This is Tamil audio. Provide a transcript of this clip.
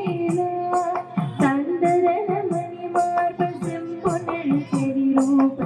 மணிவேலா தந்தரன மணிமார்ப செடி செறிரூப